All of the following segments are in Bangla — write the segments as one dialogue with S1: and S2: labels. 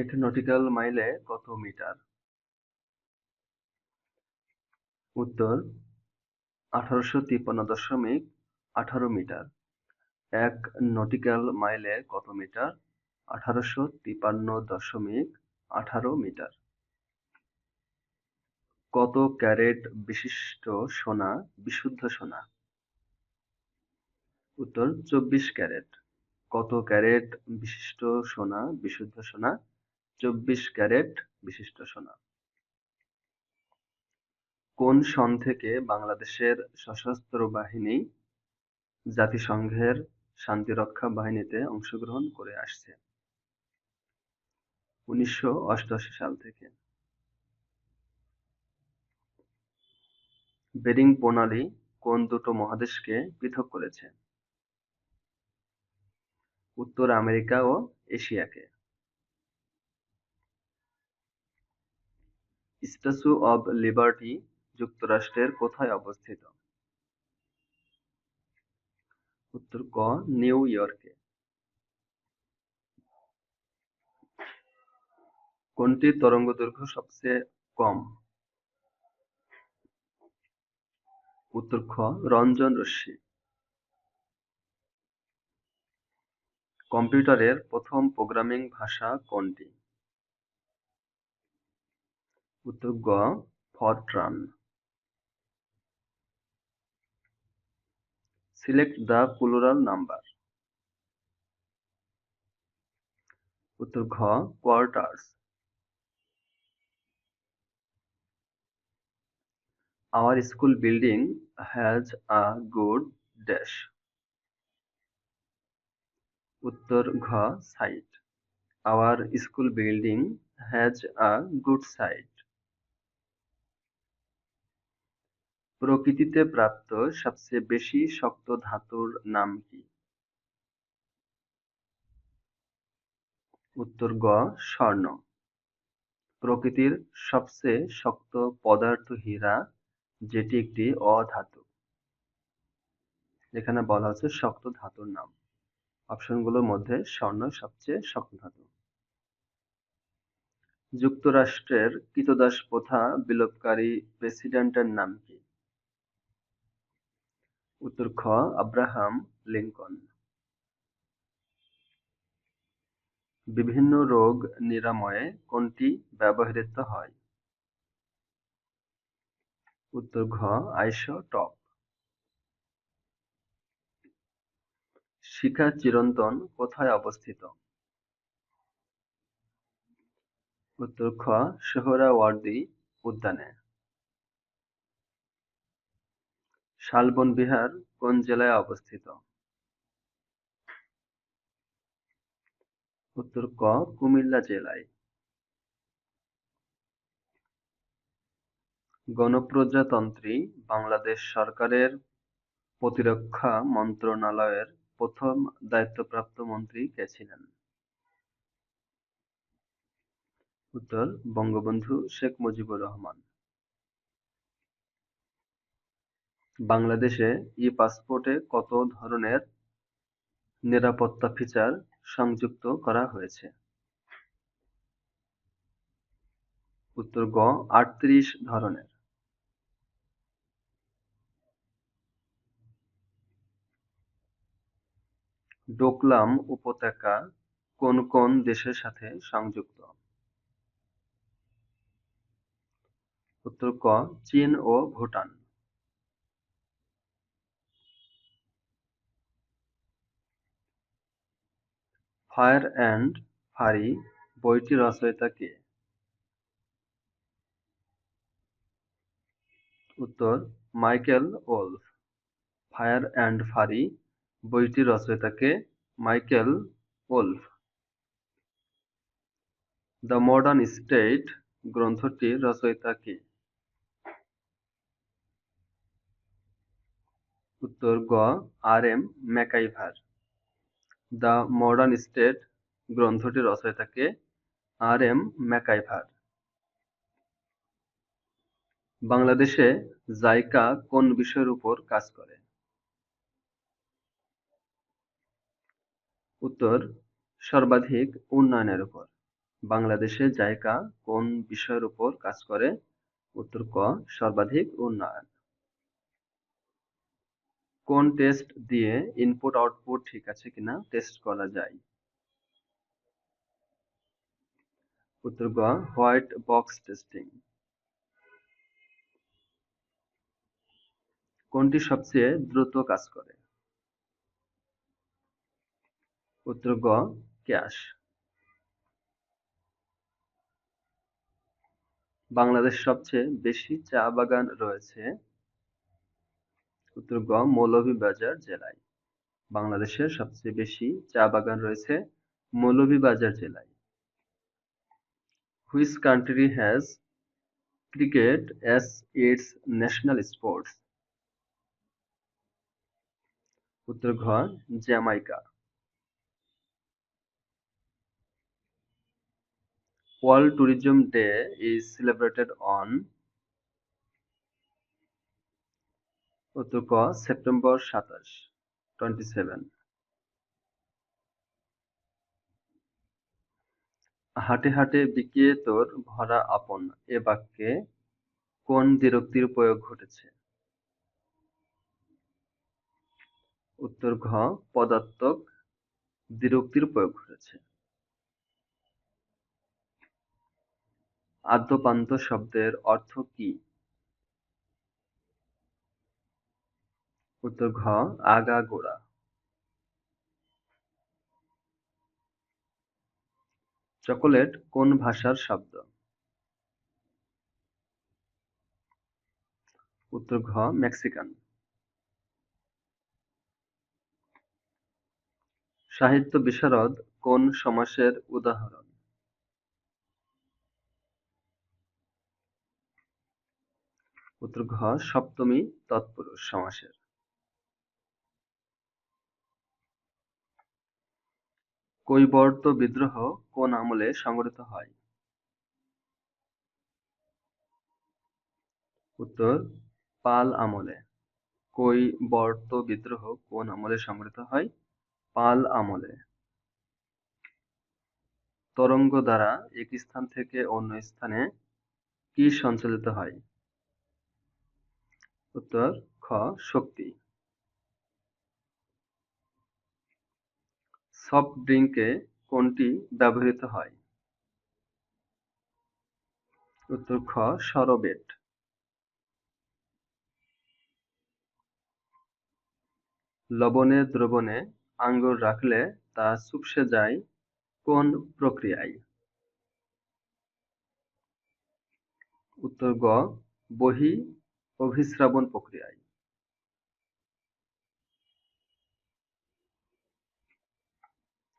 S1: এক নটিক্যাল মাইলে কত মিটার? উত্তর, আঠারোশো তিপ্পান্ন দশমিক আঠারো মিটার। এক নটিক্যাল মাইলে কত মিটার? আঠারোশো তিপ্পান্ন দশমিক আঠারো মিটার। কত ক্যারেট বিশিষ্ট সোনা, বিশুদ্ধ সোনা? উত্তর, চব্বিশ ক্যারেট। কত ক্যারেট বিশিষ্ট সোনা, বিশুদ্ধ সোনা? চব্বিশ ক্যারেট বিশিষ্ট সোনা। কোন সন থেকে বাংলাদেশের সশস্ত্র বাহিনী জাতিসংঘের শান্তিরক্ষা বাহিনীতে অংশগ্রহণ করে আসছে? উনিশশো অষ্টআশি সাল থেকে। বেরিং প্রণালী কোন দুটো মহাদেশকে পৃথক করেছে? উত্তর আমেরিকা ও এশিয়াকে। স্ট্যাচু অব লিবার্টি যুক্তরাষ্ট্রের কোথায় অবস্থিত? উত্তর ক নিউ ইয়র্কে। কোনটি তরঙ্গদৈর্ঘ্য সবচেয়ে কম? উত্তর, খ, রঞ্জন রশ্মি। কম্পিউটারের প্রথম প্রোগ্রামিং ভাষা কোনটি? উত্তর গ Fortran. Select the plural number. উত্তর ঘ quarters. Our school building has a good dash. উত্তর ঘ site our school building has a good site প্রকৃতিতে প্রাপ্ত সবচেয়ে বেশি শক্ত ধাতুর নাম কি? উত্তর গ, স্বর্ণ। প্রকৃতির সবচেয়ে শক্ত পদার্থ হীরা, যেটি একটি অধাতু। এখানে বলা হচ্ছে শক্ত ধাতুর নাম। অপশনগুলোর মধ্যে স্বর্ণ সবচেয়ে শক্ত ধাতু। যুক্তরাষ্ট্রের কৃতদাস প্রথা বিলোপকারী প্রেসিডেন্টের নাম কি? উত্তর খ, আব্রাহাম লিঙ্কন। বিভিন্ন রোগ নিরাময়ে কোনটি ব্যবহৃত হয়? উত্তর ঘ, আইসোটপ। শিখা চিরন্তন কোথায় অবস্থিত? উত্তর খ সোহরাওয়ার্দী উদ্যানে। শালবন বিহার কোন জেলায় অবস্থিত উত্তর ক, কুমিল্লা জেলায় গণপ্রজাতন্ত্রী, বাংলাদেশ সরকারের প্রতিরক্ষা মন্ত্রণালয়ের প্রথম দায়িত্বপ্রাপ্ত মন্ত্রী কে ছিলেন? উত্তর, বঙ্গবন্ধু শেখ মুজিবুর রহমান। বাংলাদেশে ই-পাসপোর্টে কত ধরনের নিরাপত্তা ফিচার সংযুক্ত করা হয়েছে? উত্তর গ, আটত্রিশ ধরনের। ডোকলাম উপত্যকা কোন কোন দেশের সাথে সংযুক্ত? উত্তর ক, চীন ও ভুটান। ফায়ার অ্যান্ড ফারি বইটি রচয়িতা কে? উত্তর মাইকেল ওলফ। ফায়ার অ্যান্ড ফারি বইটির রচয়িতা কে? Michael Wolf. The modern state গ্রন্থটির রচয়িতা কে? উত্তর গ R M MacIver. The modern state গ্রন্থটি রচয়িতা কে? R M MacIver. বাংলাদেশে জাইকা কোন বিষয়ের উপর কাজ করে? উত্তর, সর্বাধিক উন্নয়নের উপর। বাংলাদেশে জাইকা কোন বিষয়ের উপর কাজ করে উত্তর ক, সর্বাধিক উন্নয়ন কোন টেস্ট দিয়ে ইনপুট আউটপুট ঠিক আছে কিনা টেস্ট করা যায়? উত্তর গ হোয়াইট বক্স টেস্টিং কোনটি সবচেয়ে দ্রুত কাজ করে? উত্তর গ ক্যাশ বাংলাদেশ সবচেয়ে বেশি চা বাগান রয়েছে গ মৌলভীবাজার জেলায়। বাংলাদেশের সবচেয়ে বেশি চা বাগান রয়েছে মৌলভীবাজার জেলায়। Which country has cricket as its national sports উত্তর ঘ Jamaica. World Tourism Day is celebrated on উত্তর ক সেপ্টেম্বর সাতাশ টোয়েন্টি সেভেন হাটে হাটে বিকিয়ে তোর ভরা আপন, এ বাক্যে কোন দ্বিরুক্তির প্রয়োগ ঘটেছে? উত্তর ঘ পদাত্মক দ্বিরুক্তির প্রয়োগ ঘটেছে। আদ্যপান্ত শব্দের অর্থ কি? উত্তর ঘ আগাগোড়া চকোলেট কোন ভাষার শব্দ? উত্তর ঘ, মেক্সিকান। সাহিত্য বিশারদ কোন সমাসের উদাহরণ? উত্তর ঘ, সপ্তমী তৎপুরুষ সমাসের। কৈবর্ত বিদ্রোহ কোন আমলে সংঘটিত হয়? উত্তর, পাল আমলে। কৈবর্ত বিদ্রোহ কোন আমলে সংঘটিত হয়? পাল আমলে। তরঙ্গ দ্বারা এক স্থান থেকে অন্য স্থানে কি সঞ্চালিত হয়? উত্তর, খ, শক্তি। সফট ড্রিঙ্কে কোনটি ব্যবহৃত হয়? উত্তর খ, সরবেট। লবণে, দ্রবণে আঙ্গুর রাখলে তা চুপসে যায় কোন প্রক্রিয়ায়? উত্তর গ, বহি অভিস্রাবণ প্রক্রিয়ায়।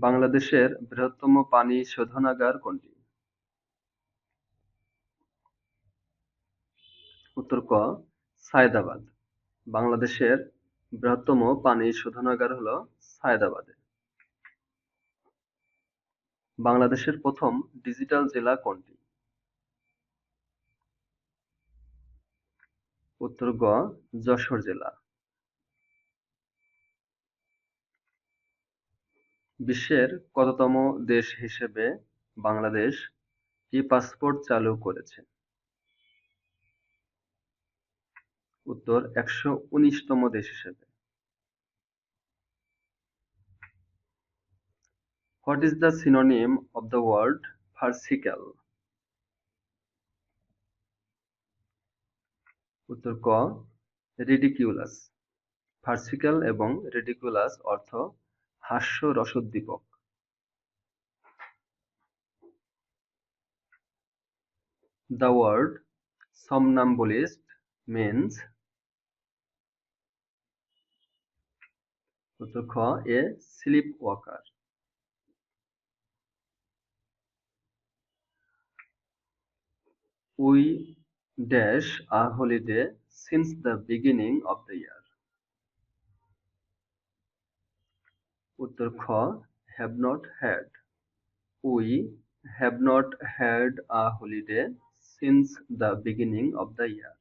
S1: বাংলাদেশের বৃহত্তম পানি শোধনাগার কোনটি? উত্তর ক, সায়দাবাদ। বাংলাদেশের বৃহত্তম পানি শোধনাগার হল সায়দাবাদে। বাংলাদেশের প্রথম ডিজিটাল জেলা কোনটি? উত্তর গ, যশোর জেলা। বিশ্বের কততম দেশ হিসেবে বাংলাদেশ ই-পাসপোর্ট চালু করেছে? উত্তর, একশো উনিশতম দেশ হিসেবে। What is the synonym of the word farcical? উত্তর, ক রিডিকিউলাস ফার্সিক্যাল এবং রিডিকুলাস অর্থ হাস্য রসোদ্দীপক The word somnambulist means খ a sleep walker We dash a holiday since the beginning of the year. উত্তর খ have not had. We have not had a holiday since the beginning of the year.